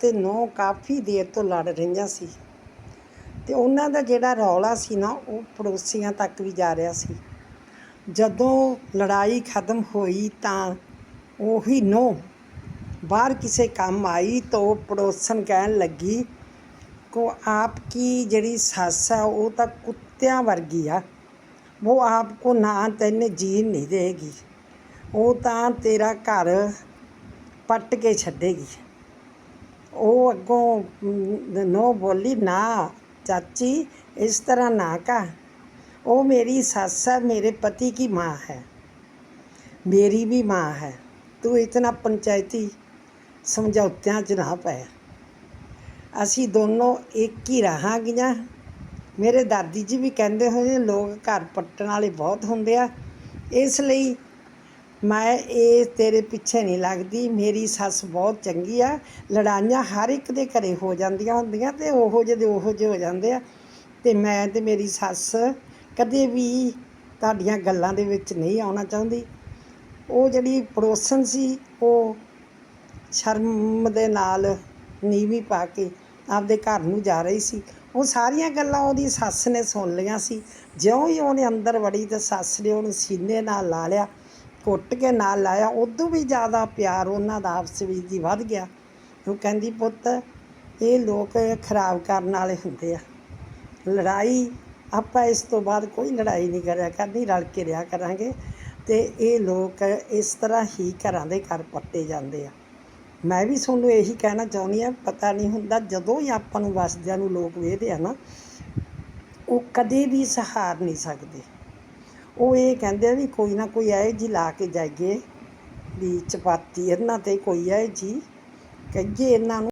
ਤੇ ਨੌ ਕਾਫੀ ਦੇਰ ਤੋਂ ਲੜ ਰਹੀਆਂ ਸੀ। ਤੇ ਉਹਨਾਂ ਦਾ ਜਿਹੜਾ ਰੌਲਾ ਸੀ ਨਾ, ਉਹ ਪੜੋਸੀਆਂ ਤੱਕ ਵੀ ਜਾ ਰਿਹਾ ਸੀ। ਜਦੋਂ ਲੜਾਈ ਖਤਮ ਹੋਈ ਤਾਂ ਉਹੀ ਨੌ ਬਾਹਰ ਕਿਸੇ ਕੰਮ ਆਈ ਤਾਂ ਉਹ ਪੜੋਸਣ ਕਹਿਣ ਲੱਗੀ, ਕੋ ਆਪ ਕੀ ਜਿਹੜੀ ਸੱਸ ਆ, ਉਹ ਤਾਂ ਕੁੱਤਿਆਂ ਵਰਗੀ ਆ। ਉਹ ਆਪ ਕੋ ਨਾ ਤੈਨੇ ਜੀਣ ਨਹੀਂ ਦੇਗੀ। ਉਹ ਤਾਂ ਤੇਰਾ ਘਰ ਪੱਟ ਕੇ ਛੱਡੇਗੀ। ਉਹ ਅੱਗੋਂ ਨੋ ਬੋਲੀ, ਨਾ, ਚਾਚੀ, ਇਸ ਤਰ੍ਹਾਂ ਨਾ ਕਾ ਉਹ ਮੇਰੀ ਸੱਸ ਹੈ, ਮੇਰੇ ਪਤੀ ਕੀ ਮਾँ ਹੈ। ਮੇਰੀ ਵੀ ਮਾँ ਹੈ। ਤੂੰ ਇਤਨਾ ਪੰਚਾਇਤੀ ਸਮਝੌਤਿਆਂ 'ਚ ਨਾ ਪੈ। ਅਸੀਂ ਦੋਨੋਂ ਇੱਕ ਹੀ ਰਹਾਂਗੀਆਂ। ਮੇਰੇ ਦਾਦੀ ਜੀ ਵੀ ਕਹਿੰਦੇ ਹੋਏ ਲੋਕ ਘਰ ਪੱਟਣ ਵਾਲੇ ਬਹੁਤ ਹੁੰਦੇ ਆ। ਇਸ ਲਈ ਮੈਂ ਇਹ ਤੇਰੇ ਪਿੱਛੇ ਨਹੀਂ ਲੱਗਦੀ, ਮੇਰੀ ਸੱਸ ਬਹੁਤ ਚੰਗੀ ਆ, ਲੜਾਈਆਂ ਹਰ ਇੱਕ ਦੇ ਘਰੇ ਹੋ ਜਾਂਦੀਆਂ ਹੁੰਦੀਆਂ ਤੇ ਉਹੋ ਜਿਹੇ ਦੇ ਉਹੋ ਜਿਹੇ ਹੋ ਜਾਂਦੇ ਆ। ਤੇ ਮੈਂ ਤੇ ਮੇਰੀ ਸੱਸ ਕਦੇ ਵੀ ਤੁਹਾਡੀਆਂ ਗੱਲਾਂ ਦੇ ਵਿੱਚ ਨਹੀਂ ਆਉਣਾ ਚਾਹੁੰਦੀ। ਉਹ ਜਿਹੜੀ ਪੜੋਸਣ ਸੀ, ਉਹ ਸ਼ਰਮ ਦੇ ਨਾਲ ਨੀਵੀਂ ਪਾ ਕੇ ਆਪਦੇ ਘਰ ਨੂੰ ਜਾ ਰਹੀ ਸੀ। ਉਹ ਸਾਰੀਆਂ ਗੱਲਾਂ ਉਹਦੀ ਸੱਸ ਨੇ ਸੁਣ ਲਈਆਂ ਸੀ। ਜਿਉਂ ਹੀ ਉਹਨੇ ਅੰਦਰ ਵੜੀ ਤੇ ਸੱਸ ਨੇ ਉਹਨੂੰ ਸੀਨੇ ਨਾਲ ਲਾ ਲਿਆ। ਕੁੱਟ ਕੇ ਨਾਲ ਲਾਇਆ, ਉਦੋਂ ਵੀ ਜ਼ਿਆਦਾ ਪਿਆਰ ਉਹਨਾਂ ਦਾ ਆਪਸ ਵਿੱਚ ਦੀ ਵੱਧ ਗਿਆ। ਉਹ ਕਹਿੰਦੀ, ਪੁੱਤ, ਇਹ ਲੋਕ ਖਰਾਬ ਕਰਨ ਵਾਲੇ ਹੁੰਦੇ ਆ। ਲੜਾਈ, ਆਪਾਂ ਇਸ ਤੋਂ ਬਾਅਦ ਕੋਈ ਲੜਾਈ ਨਹੀਂ ਕਰਿਆ ਕਰਨੀ, ਰਲ ਕੇ ਰਿਹਾ ਕਰਾਂਗੇ। ਤੇ ਇਹ ਲੋਕ ਇਸ ਤਰ੍ਹਾਂ ਹੀ ਘਰਾਂ ਦੇ ਘਰ ਪੱਟੇ ਜਾਂਦੇ ਆ। ਮੈਂ ਵੀ ਤੁਹਾਨੂੰ ਇਹੀ ਕਹਿਣਾ ਚਾਹੁੰਦੀ ਆ ਪਤਾ ਨਹੀਂ ਹੁੰਦਾ, ਜਦੋਂ ਹੀ ਆਪਾਂ ਨੂੰ ਵਸਦਿਆਂ ਨੂੰ ਲੋਕ ਵੇਖਦੇ ਆ ਨਾ, ਉਹ ਕਦੇ ਵੀ ਸਹਾਰ ਨਹੀਂ ਸਕਦੇ। ਉਹ ਇਹ ਕਹਿੰਦੇ ਆ ਵੀ ਕੋਈ ਨਾ ਕੋਈ ਐ ਜੀ ਲਾ ਕੇ ਜਾਈਏ, ਵੀ ਚਪਾਤੀ ਇਹਨਾਂ ਤੇ ਕੋਈ ਐ ਜੀ, ਕਹੀਏ ਇਹਨਾਂ ਨੂੰ